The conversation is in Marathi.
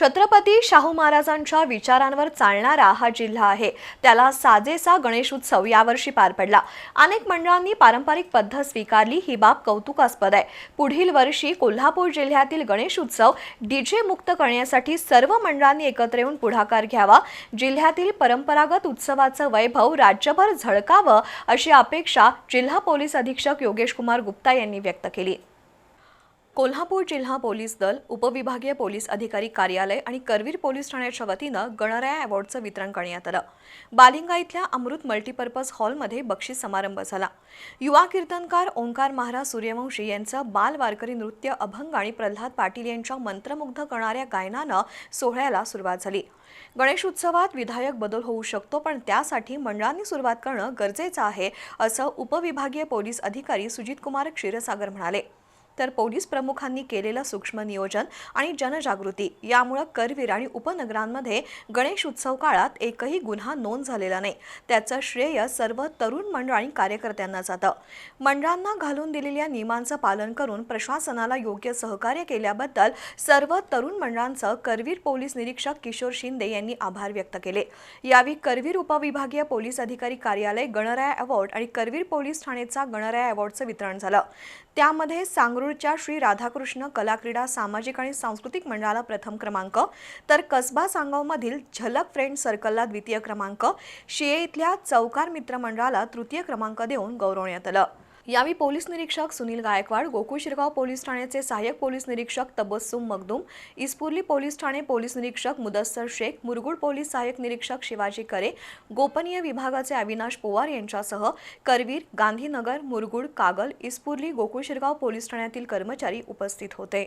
छत्रपती शाहू महाराजांच्या विचारांवर चालणारा हा जिल्हा आहे. त्याला साजेसा गणेश उत्सव यावर्षी पार पडला. अनेक मंडळांनी पारंपरिक पद्धत स्वीकारली ही बाब कौतुकास्पद आहे. पुढील वर्षी कोल्हापूर जिल्ह्यातील गणेश उत्सव डीजे मुक्त करण्यासाठी सर्व मंडळांनी एकत्र येऊन पुढाकार घ्यावा. जिल्ह्यातील परंपरागत उत्सवाचं वैभव राज्यभर झळकावं अशी अपेक्षा जिल्हा पोलीस अधीक्षक योगेश कुमार गुप्ता यांनी व्यक्त केली. कोल्हापूर जिल्हा पोलीस दल उपविभागीय पोलीस अधिकारी कार्यालय आणि करवीर पोलीस ठाण्याच्या वतीनं गणराया अवॉर्डचं वितरण करण्यात आलं. बालिंगा इथल्या अमृत मल्टीपर्पज हॉलमध्ये बक्षीस समारंभ झाला. युवा कीर्तनकार ओंकार महाराज सूर्यवंशी यांचं बाल वारकरी नृत्य अभंग आणि प्रल्हाद पाटील यांच्या मंत्रमुग्ध करणाऱ्या गायनानं सोहळ्याला सुरुवात झाली. गणेश उत्सवात विधायक बदल होऊ शकतो पण त्यासाठी मंडळांनी सुरुवात करणं गरजेचं आहे असं उपविभागीय पोलीस अधिकारी सुजित कुमार क्षीरसागर म्हणाले. तर पोलीस प्रमुखांनी केलेलं सूक्ष्म नियोजन आणि जनजागृती यामुळं करवीर आणि उपनगरांमध्ये गणेश उत्सव काळात एकही गुन्हा नोंद झालेला नाही. त्याचं श्रेय सर्व तरुण मंडळ आणि कार्यकर्त्यांना जातं. मंडळांना घालून दिलेल्या नियमांचं पालन करून प्रशासनाला योग्य सहकार्य केल्याबद्दल सर्व तरुण मंडळांचं करवीर पोलीस निरीक्षक किशोर शिंदे यांनी आभार व्यक्त केले. यावेळी करवीर उपविभागीय पोलीस अधिकारी कार्यालय गणराया अवॉर्ड आणि करवीर पोलीस ठाणेचा गणराया अवॉर्डचं वितरण झालं. त्यामध्ये सांगरूळच्या श्री राधाकृष्ण कला क्रीडा सामाजिक आणि सांस्कृतिक मंडळाला प्रथम क्रमांक तर कसबा सांगावमधील झलक फ्रेंड सर्कलला द्वितीय क्रमांक शिये इथल्या चौकार मित्र मंडळाला तृतीय क्रमांक देऊन गौरवण्यात आलं. यावेळी पोलीस निरीक्षक सुनील गायकवाड गोकुळ शिरगाव पोलीस ठाण्याचे सहाय्यक पोलीस निरीक्षक तबस्सुम मगदूम इस्पुर्ली पोलीस ठाणे पोलीस निरीक्षक मुदस्सर शेख मुरगुड पोलीस सहाय्यक निरीक्षक शिवाजी करे गोपनीय विभागाचे अविनाश पोवार यांच्यासह करवीर गांधीनगर मुरगुड कागल इस्पुर्ली गोकुळ शिरगाव पोलीस ठाण्यातील कर्मचारी उपस्थित होते.